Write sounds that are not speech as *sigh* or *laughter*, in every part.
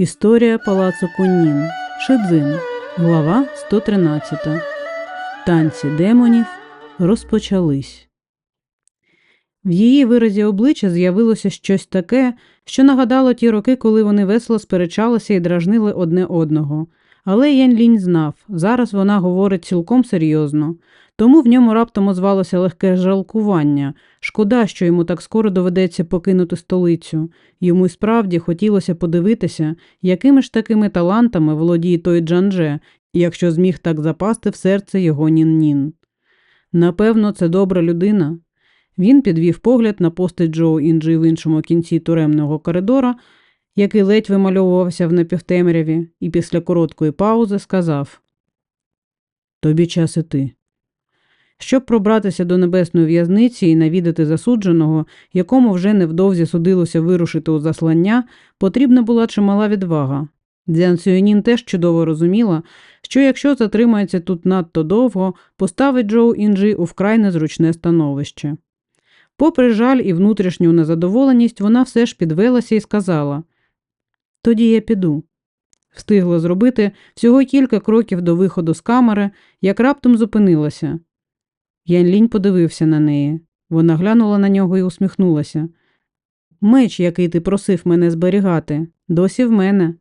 Історія палацу Куннін. Шидзин. Глава 113. Танці демонів розпочались. В її виразі обличчя з'явилося щось таке, що нагадало ті роки, коли вони весело сперечалися і дражнили одне одного. Але Ян Лінь знав, зараз вона говорить цілком серйозно, тому в ньому раптом озвалося легке жалкування. Шкода, що йому так скоро доведеться покинути столицю. Йому й справді хотілося подивитися, якими ж такими талантами володіє той Джандже, якщо зміг так запасти в серце його нін-нін. Напевно, це добра людина. Він підвів погляд на постать Джоу Інджі в іншому кінці туремного коридора, який ледь вимальовувався в напівтемряві, і після короткої паузи сказав Тобі час іти. Щоб пробратися до небесної в'язниці і навідати засудженого, якому вже невдовзі судилося вирушити у заслання, потрібна була чимала відвага. Дзян Сюєнін теж чудово розуміла, що якщо затримається тут надто довго, поставить Джоу Інджі у вкрай незручне становище. Попри жаль і внутрішню незадоволеність, вона все ж підвелася і сказала Тоді я піду. Встигла зробити всього кілька кроків до виходу з камери, як раптом зупинилася. Ян Лінь подивився на неї. Вона глянула на нього і усміхнулася. Меч, який ти просив мене зберігати, досі в мене.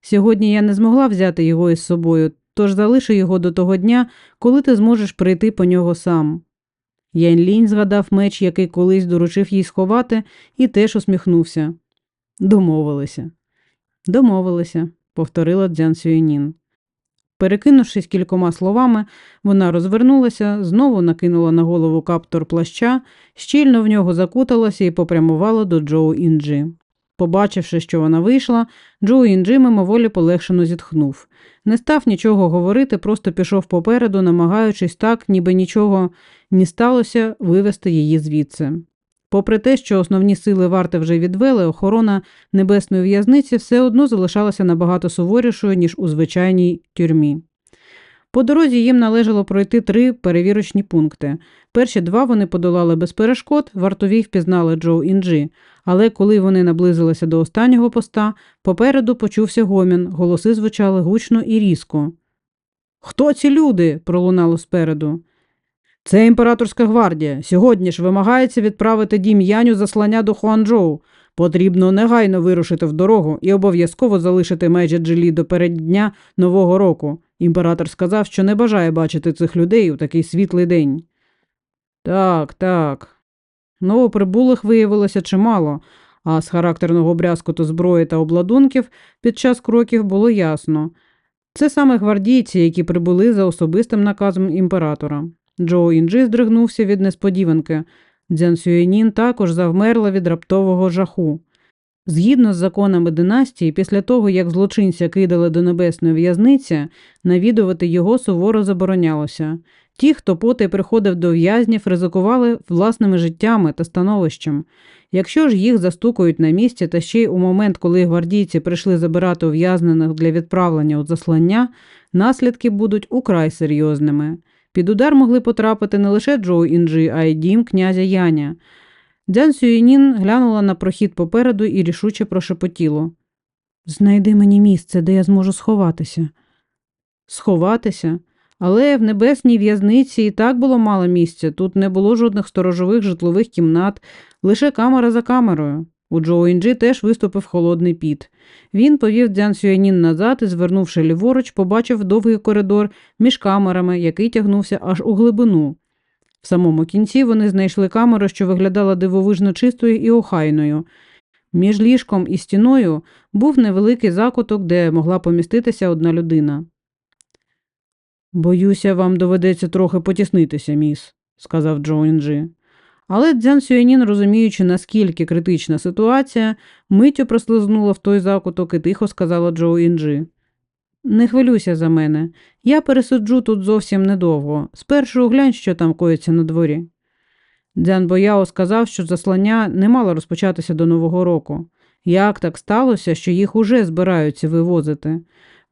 Сьогодні я не змогла взяти його із собою, тож залиши його до того дня, коли ти зможеш прийти по нього сам. Ян Лінь згадав меч, який колись доручив їй сховати, і теж усміхнувся. Домовилися. Домовилися, повторила Дзян Сюєнін. Перекинувшись кількома словами, вона розвернулася, знову накинула на голову каптор плаща, щільно в нього закуталася і попрямувала до Джоу Інджі. Побачивши, що вона вийшла, Джоу Інджі мимоволі полегшено зітхнув. Не став нічого говорити, просто пішов попереду, намагаючись так, ніби нічого не сталося, вивести її звідси. Попри те, що основні сили варти вже відвели, охорона небесної в'язниці все одно залишалася набагато суворішою, ніж у звичайній тюрмі. По дорозі їм належало пройти три перевірочні пункти. Перші два вони подолали без перешкод, вартові впізнали Джоу Інджі, але коли вони наблизилися до останнього поста, попереду почувся гомін, голоси звучали гучно і різко. Хто ці люди? пролунало спереду. Це імператорська гвардія. Сьогодні ж вимагається відправити дім Яню заслання до Хуанчжоу. Потрібно негайно вирушити в дорогу і обов'язково залишити межі джилі до переддня Нового року. Імператор сказав, що не бажає бачити цих людей у такий світлий день. Так, так. Новоприбулих виявилося чимало, а з характерного брязкоту зброї та обладунків під час кроків було ясно. Це саме гвардійці, які прибули за особистим наказом імператора. Джоу Інджі здригнувся від несподіванки. Дзян Сюєнін також завмерла від раптового жаху. Згідно з законами династії, після того, як злочинця кидали до небесної в'язниці, навідувати його суворо заборонялося. Ті, хто потай приходив до в'язнів, ризикували власними життями та становищем. Якщо ж їх застукають на місці, та ще й у момент, коли гвардійці прийшли забирати ув'язнених для відправлення у заслання, наслідки будуть украй серйозними. Під удар могли потрапити не лише Джоу Інджі, а й дім князя Яня. Дзян Сюєнін глянула на прохід попереду і рішуче прошепотіло. Знайди мені місце, де я зможу сховатися. Сховатися? Але в небесній в'язниці і так було мало місця, тут не було жодних сторожових житлових кімнат, лише камера за камерою. У Джоу Інджі теж виступив холодний піт. Він повів Дзян Сюанін назад і, звернувши ліворуч, побачив довгий коридор між камерами, який тягнувся аж у глибину. В самому кінці вони знайшли камеру, що виглядала дивовижно чистою і охайною. Між ліжком і стіною був невеликий закуток, де могла поміститися одна людина. Боюся, вам доведеться трохи потіснитися, міс, сказав Джо Інджі. Але Дзян Сюанін, розуміючи, наскільки критична ситуація, миттю прослизнула в той закуток і тихо сказала Джоу Інджі. Не хвилюйся за мене. Я пересиджу тут зовсім недовго. Спершу глянь, що там коїться на дворі. Дзян Бояо сказав, що заслання не мало розпочатися до Нового року. Як так сталося, що їх уже збираються вивозити?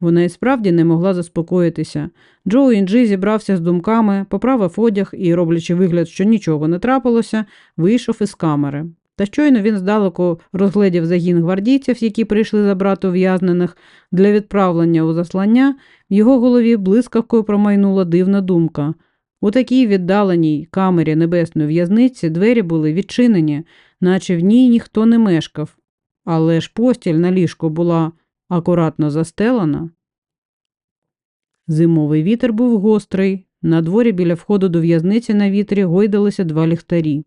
Вона і справді не могла заспокоїтися. Джоу Інджі зібрався з думками, поправив одяг і, роблячи вигляд, що нічого не трапилося, вийшов із камери. Та щойно він здалеку розглядів загін гвардійців, які прийшли забрати ув'язнених для відправлення у заслання, в його голові блискавкою промайнула дивна думка. У такій віддаленій камері небесної в'язниці двері були відчинені, наче в ній ніхто не мешкав, але ж постіль на ліжку була акуратно застелена. Зимовий вітер був гострий. На дворі біля входу до в'язниці на вітрі гойдалися два ліхтарі.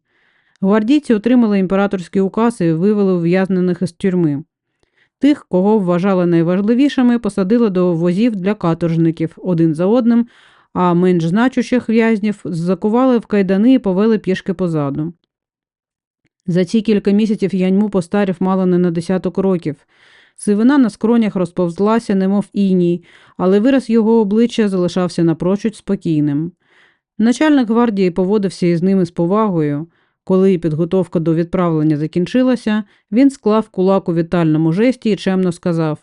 Гвардійці отримали імператорські укази і вивели ув'язнених із тюрми. Тих, кого вважали найважливішими, посадили до возів для каторжників один за одним, а менш значущих в'язнів закували в кайдани і повели пішки позаду. За ці кілька місяців яньму постарів мало не на десяток років. Сивина на скронях розповзлася, немов іній, але вираз його обличчя залишався напрочуд спокійним. Начальник гвардії поводився із ними з повагою. Коли підготовка до відправлення закінчилася, він склав кулак у вітальному жесті і чемно сказав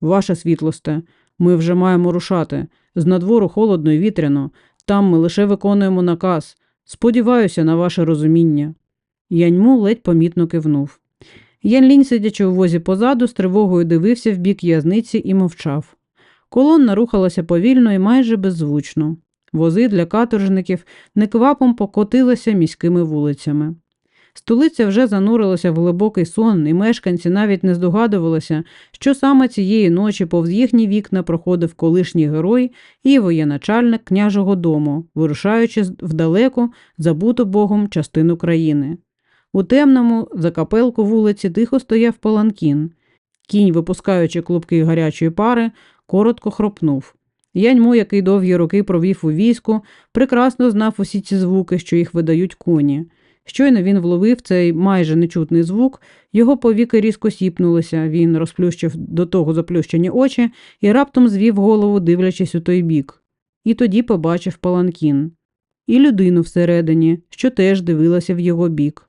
Ваше світлосте, ми вже маємо рушати. З надвору холодно і вітряно. Там ми лише виконуємо наказ. Сподіваюся на ваше розуміння. Яньму ледь помітно кивнув. Янлінь, сидячи у возі позаду, з тривогою дивився в бік в'язниці і мовчав. Колонна рухалася повільно і майже беззвучно. Вози для каторжників неквапом покотилися міськими вулицями. Столиця вже занурилася в глибокий сон, і мешканці навіть не здогадувалися, що саме цієї ночі повз їхні вікна проходив колишній герой і воєначальник княжого дому, вирушаючи в далеку, забуту Богом частину країни. У темному, за капелку вулиці тихо стояв паланкін. Кінь, випускаючи клубки гарячої пари, коротко хропнув. Яньмо, який довгі роки провів у війську, прекрасно знав усі ці звуки, що їх видають коні. Щойно він вловив цей майже нечутний звук, його повіки різко сіпнулися, він розплющив до того заплющені очі і раптом звів голову, дивлячись у той бік. І тоді побачив паланкін. І людину всередині, що теж дивилася в його бік.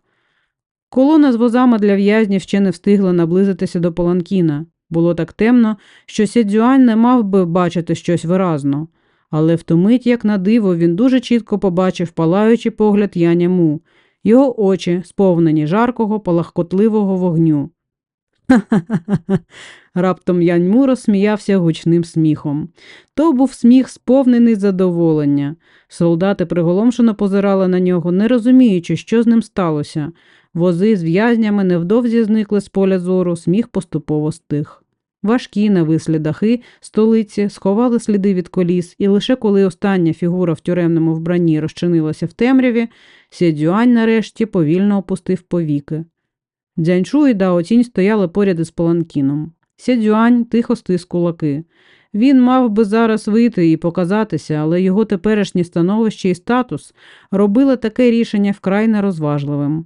Колона з возами для в'язнів ще не встигла наблизитися до паланкіна. Було так темно, що Сідзюань не мав би бачити щось виразно. Але в ту мить, як на диво, він дуже чітко побачив палаючий погляд Яня Му, його очі, сповнені жаркого, палахкотливого вогню. Ха-ха-ха. *laughs* Раптом Яньму розсміявся гучним сміхом. То був сміх, сповнений задоволення. Солдати приголомшено позирали на нього, не розуміючи, що з ним сталося. Вози з в'язнями невдовзі зникли з поля зору, сміх поступово стих. Важкі навислі дахи столиці сховали сліди від коліс, і лише коли остання фігура в тюремному вбранні розчинилася в темряві, Сєдзюань нарешті повільно опустив повіки. Дзяньчу і Даоцінь стояли поряд із паланкіном. Сєдзюань тихо стис кулаки. Він мав би зараз вийти і показатися, але його теперішнє становище і статус робили таке рішення вкрай нерозважливим.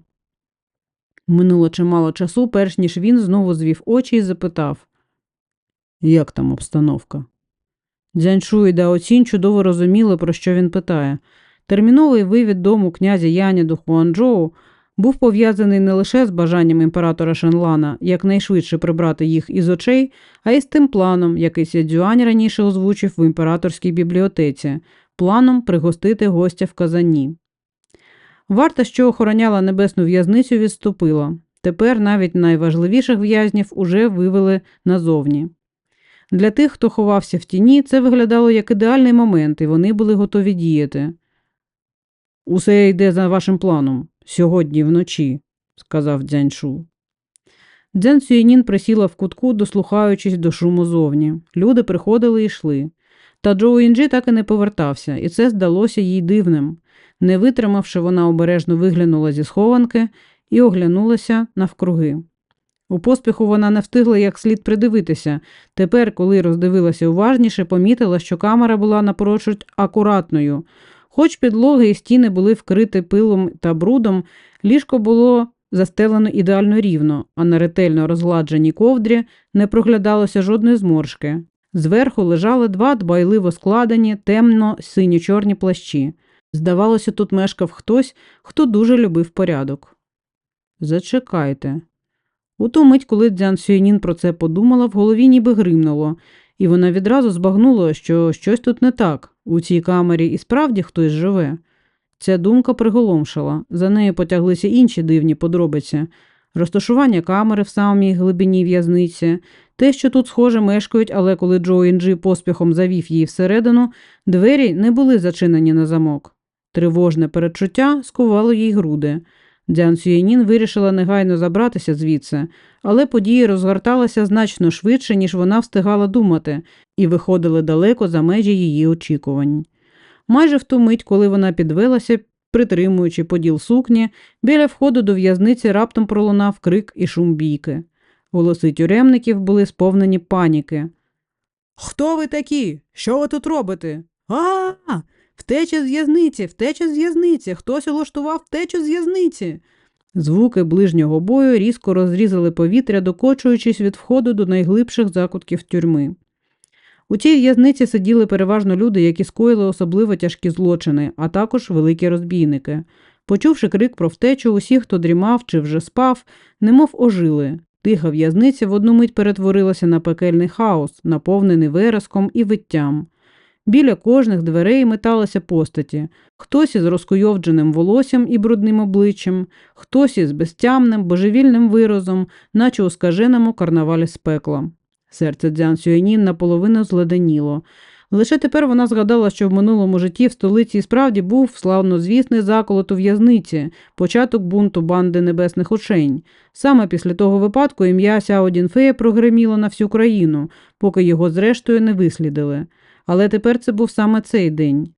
Минуло чимало часу, перш ніж він знову звів очі і запитав Як там обстановка? Дзяньшу і Даоцінь чудово розуміли, про що він питає. Терміновий вивід дому князя Яні до Хуанчжоу був пов'язаний не лише з бажанням імператора Шенлана якнайшвидше прибрати їх із очей, а й з тим планом, який Сядзюань раніше озвучив в імператорській бібліотеці, планом пригостити гостя в казані. Варта, що охороняла небесну в'язницю, відступила. Тепер навіть найважливіших в'язнів уже вивели назовні. Для тих, хто ховався в тіні, це виглядало як ідеальний момент, і вони були готові діяти. Усе йде за вашим планом сьогодні вночі, сказав Дзяньшу. Дзян Сюєнін присіла в кутку, дослухаючись до шуму зовні. Люди приходили і йшли. Та Джоу Інджі так і не повертався, і це здалося їй дивним. Не витримавши, вона обережно виглянула зі схованки і оглянулася навкруги. У поспіху вона не встигла як слід придивитися. Тепер, коли роздивилася уважніше, помітила, що камера була напрочуд акуратною. Хоч підлоги і стіни були вкриті пилом та брудом, ліжко було застелено ідеально рівно, а на ретельно розгладженій ковдрі не проглядалося жодної зморшки. Зверху лежали два дбайливо складені темно синьо чорні плащі. Здавалося, тут мешкав хтось, хто дуже любив порядок. Зачекайте. У ту мить, коли Дзян Сюєнін про це подумала, в голові ніби гримнуло, і вона відразу збагнула, що щось тут не так. У цій камері і справді хтось живе. Ця думка приголомшила, за нею потяглися інші дивні подробиці. Розташування камери в самій глибині в'язниці, те, що тут, схоже, мешкають, але коли Джо Інджі поспіхом завів її всередину, двері не були зачинені на замок. Тривожне передчуття скувало їй груди. Дзян Сюєнін вирішила негайно забратися звідси, але події розгорталися значно швидше, ніж вона встигала думати, і виходили далеко за межі її очікувань. Майже в ту мить, коли вона підвелася, притримуючи поділ сукні, біля входу до в'язниці раптом пролунав крик і шум бійки. Голоси тюремників були сповнені паніки. Хто ви такі? Що ви тут робите? А, втеча з в'язниці, втеча з в'язниці, хтось улаштував втечу з в'язниці. Звуки ближнього бою різко розрізали повітря, докочуючись від входу до найглибших закутків тюрми. У цій в'язниці сиділи переважно люди, які скоїли особливо тяжкі злочини, а також великі розбійники. Почувши крик про втечу, усі, хто дрімав чи вже спав, немов ожили. Тиха в'язниця в одну мить перетворилася на пекельний хаос, наповнений вереском і виттям. Біля кожних дверей металися постаті, хтось із розкуйовдженим волоссям і брудним обличчям, хтось із безтямним, божевільним виразом, наче у скаженому карнавалі з пекла. Серце Дзян Сюєнін наполовину зледеніло. Лише тепер вона згадала, що в минулому житті в столиці справді був славнозвісний заколот у в'язниці, початок бунту банди небесних учень. Саме після того випадку ім'я Сяо Дінфея прогреміло на всю країну, поки його зрештою не вислідили. Але тепер це був саме цей день.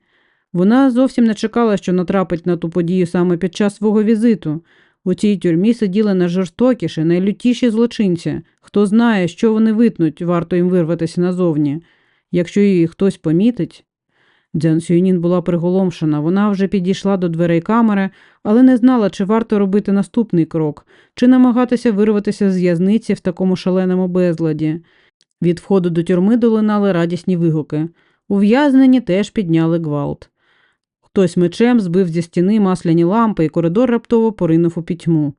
Вона зовсім не чекала, що натрапить на ту подію саме під час свого візиту. У цій тюрмі сиділи найжорстокіші, найлютіші злочинці. Хто знає, що вони витнуть, варто їм вирватися назовні. Якщо її хтось помітить. Дзян Сюйнін була приголомшена. Вона вже підійшла до дверей камери, але не знала, чи варто робити наступний крок, чи намагатися вирватися з в'язниці в такому шаленому безладі. Від входу до тюрми долинали радісні вигуки. Ув'язнені теж підняли гвалт. Хтось мечем збив зі стіни масляні лампи, і коридор раптово поринув у пітьму.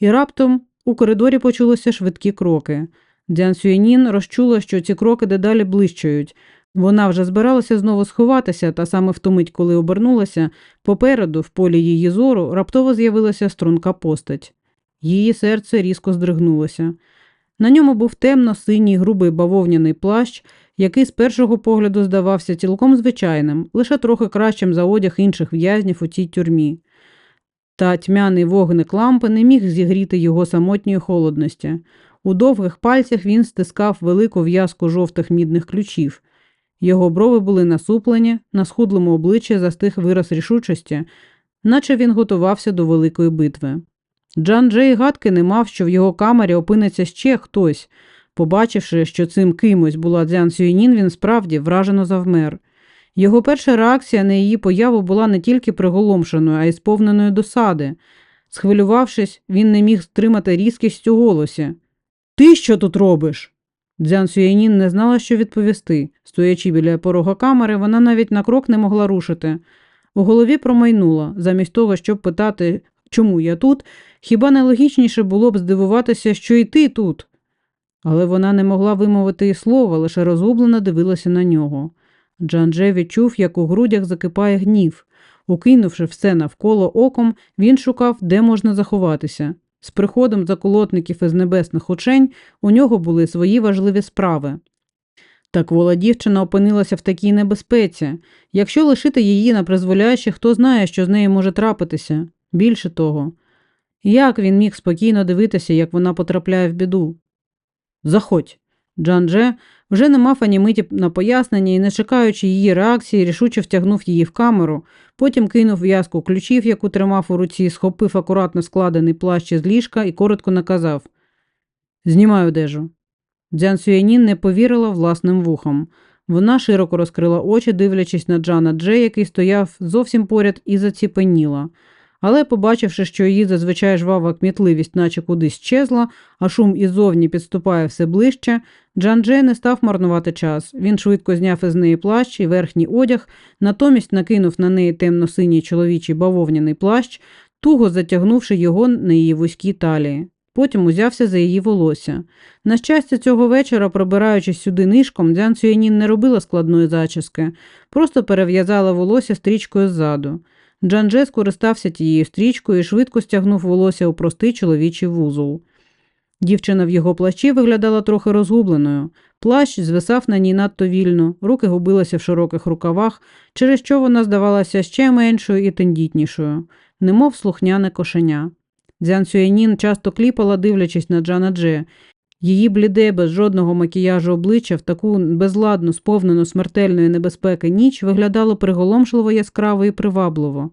І раптом у коридорі почулися швидкі кроки. Дзян Сюєнін розчула, що ці кроки дедалі ближчають. Вона вже збиралася знову сховатися, та саме в ту мить, коли обернулася, попереду, в полі її зору, раптово з'явилася струнка постать. Її серце різко здригнулося. На ньому був темно-синій грубий бавовняний плащ, який з першого погляду здавався цілком звичайним, лише трохи кращим за одяг інших в'язнів у цій тюрмі. Та тьмяний вогник лампи не міг зігріти його самотньої холодності. У довгих пальцях він стискав велику в'язку жовтих мідних ключів. Його брови були насуплені, на схудлому обличчі застиг вираз рішучості, наче він готувався до великої битви. Джан Джей гадки не мав, що в його камері опиниться ще хтось. Побачивши, що цим кимось була Дзян Сюйнін, він справді вражено завмер. Його перша реакція на її появу була не тільки приголомшеною, а й сповненою досади. Схвилювавшись, він не міг стримати різкість у голосі. Ти що тут робиш? Дзян Сюєнін не знала, що відповісти. Стоячи біля порога камери, вона навіть на крок не могла рушити. У голові промайнула, замість того, щоб питати, чому я тут, хіба найлогічніше було б здивуватися, що і ти тут. Але вона не могла вимовити і слова, лише розгублено дивилася на нього. Джандже відчув, як у грудях закипає гнів. Укинувши все навколо оком, він шукав, де можна заховатися. З приходом заколотників із небесних учень у нього були свої важливі справи. Так вола дівчина опинилася в такій небезпеці. Якщо лишити її на призволяще, хто знає, що з нею може трапитися. Більше того, як він міг спокійно дивитися, як вона потрапляє в біду? Заходь. Джан Дже вже не мав ані миті на пояснення і, не чекаючи її реакції, рішуче втягнув її в камеру, потім кинув в'язку ключів, яку тримав у руці, схопив акуратно складений плащ із ліжка і коротко наказав Знімай одежу. Дзян Сюєнін не повірила власним вухам. Вона широко розкрила очі, дивлячись на Джана Дже, який стояв зовсім поряд, і заціпеніла. Але, побачивши, що її зазвичай жвава кмітливість, наче кудись щезла, а шум іззовні підступає все ближче, Джан Дже не став марнувати час. Він швидко зняв із неї плащ і верхній одяг, натомість накинув на неї темно-синій чоловічий бавовняний плащ, туго затягнувши його на її вузькій талії. Потім узявся за її волосся. На щастя, цього вечора, пробираючись сюди нишком, Дзян Сюєнін не робила складної зачіски, просто перев'язала волосся стрічкою ззаду. Джандже скористався тією стрічкою і швидко стягнув волосся у простий чоловічий вузол. Дівчина в його плащі виглядала трохи розгубленою. Плащ звисав на ній надто вільно, руки губилися в широких рукавах, через що вона здавалася ще меншою і тендітнішою, немов слухняне кошеня. Дзян Сюєнін часто кліпала, дивлячись на Джана Дже. Її бліде, без жодного макіяжу обличчя в таку безладну, сповнену смертельної небезпеки ніч виглядало приголомшливо яскраво і привабливо.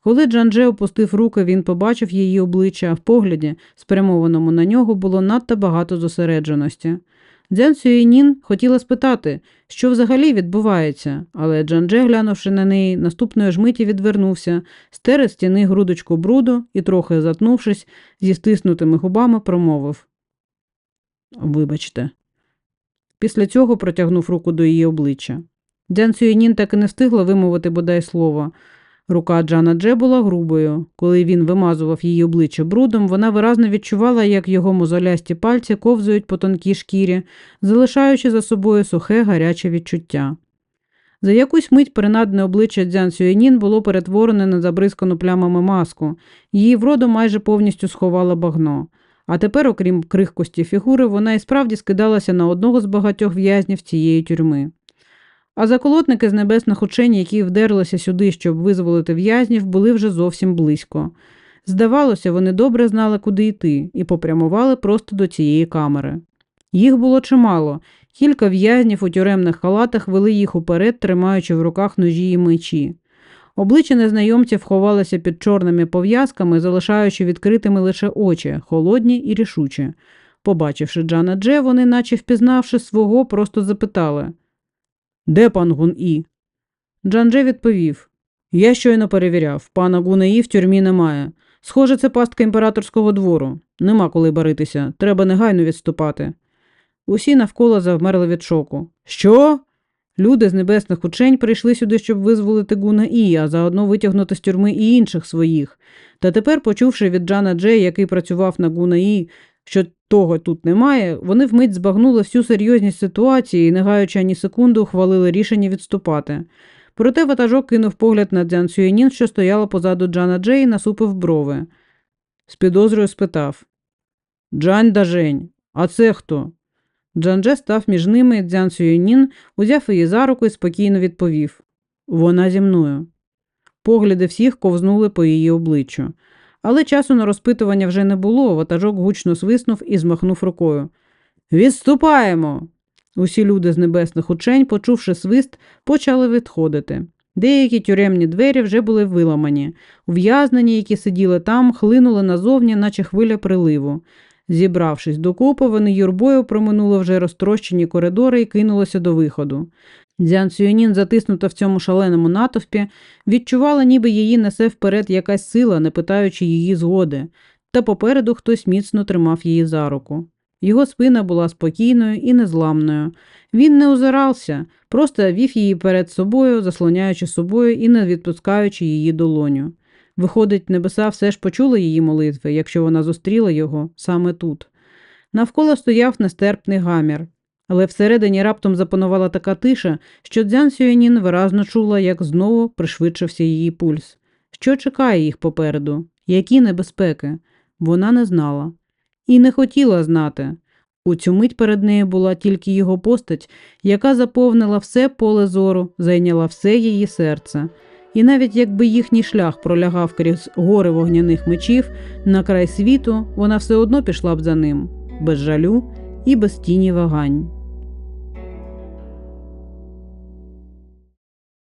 Коли Джандже опустив руки, він побачив її обличчя, а в погляді, спрямованому на нього, було надто багато зосередженості. Дзян Сюєнін хотіла спитати, що взагалі відбувається, але Джандже, глянувши на неї, наступної ж миті відвернувся, стер із стіни грудочку бруду і, трохи затнувшись, зі стиснутими губами промовив Вибачте. Після цього протягнув руку до її обличчя. Дзян Сюєнін так і не встигла вимовити бодай слово. Рука Джана Дже була грубою. Коли він вимазував її обличчя брудом, вона виразно відчувала, як його мозолясті пальці ковзують по тонкій шкірі, залишаючи за собою сухе гаряче відчуття. За якусь мить принадне обличчя Дзян Сюєнін було перетворене на забризкану плямами маску, її вроду майже повністю сховала багно. А тепер, окрім крихкості фігури, вона і справді скидалася на одного з багатьох в'язнів цієї тюрми. А заколотники з небесних учень, які вдерлися сюди, щоб визволити в'язнів, були вже зовсім близько. Здавалося, вони добре знали, куди йти, і попрямували просто до цієї камери. Їх було чимало. Кілька в'язнів у тюремних халатах вели їх уперед, тримаючи в руках ножі і мечі. Обличчя незнайомців ховалися під чорними пов'язками, залишаючи відкритими лише очі, холодні і рішучі. Побачивши Джана Дже, вони, наче впізнавши свого, просто запитали Де пан Гун І? Джан Дже відповів Я щойно перевіряв, пана Гуна І в тюрмі немає. Схоже, це пастка імператорського двору. Нема коли баритися, треба негайно відступати. Усі навколо завмерли від шоку. Що? Люди з небесних учень прийшли сюди, щоб визволити Гуна І, а заодно витягнути з тюрми і інших своїх. Та тепер, почувши від Джана Джей, який працював на Гуна І, що того тут немає, вони вмить збагнули всю серйозність ситуації і, не гаючи ані секунду, ухвалили рішення відступати. Проте ватажок кинув погляд на Дзян Сюєнін, що стояла позаду Джана Джей, і насупив брови. З підозрою спитав Джань Дажень, а це хто? Джандже став між ними Дзян Сюєнін, узяв її за руку і спокійно відповів Вона зі мною. Погляди всіх ковзнули по її обличчю. Але часу на розпитування вже не було, ватажок гучно свиснув і змахнув рукою. Відступаємо. Усі люди з небесних учень, почувши свист, почали відходити. Деякі тюремні двері вже були виламані. Ув'язнені, які сиділи там, хлинули назовні, наче хвиля приливу. Зібравшись докупи, вони юрбою проминули вже розтрощені коридори і кинулися до виходу. Дзян Сюєнін, затиснута в цьому шаленому натовпі, відчувала, ніби її несе вперед якась сила, не питаючи її згоди, та попереду хтось міцно тримав її за руку. Його спина була спокійною і незламною. Він не озирався, просто вів її перед собою, заслоняючи собою і не відпускаючи її долоню. Виходить, небеса все ж почули її молитви, якщо вона зустріла його саме тут. Навколо стояв нестерпний гамір, але всередині раптом запанувала така тиша, що Дзян Сюєнін виразно чула, як знову пришвидшився її пульс. Що чекає їх попереду? Які небезпеки? Вона не знала. І не хотіла знати. У цю мить перед нею була тільки його постать, яка заповнила все поле зору, зайняла все її серце. І навіть якби їхній шлях пролягав крізь гори вогняних мечів на край світу, вона все одно пішла б за ним, без жалю і без тіні вагань.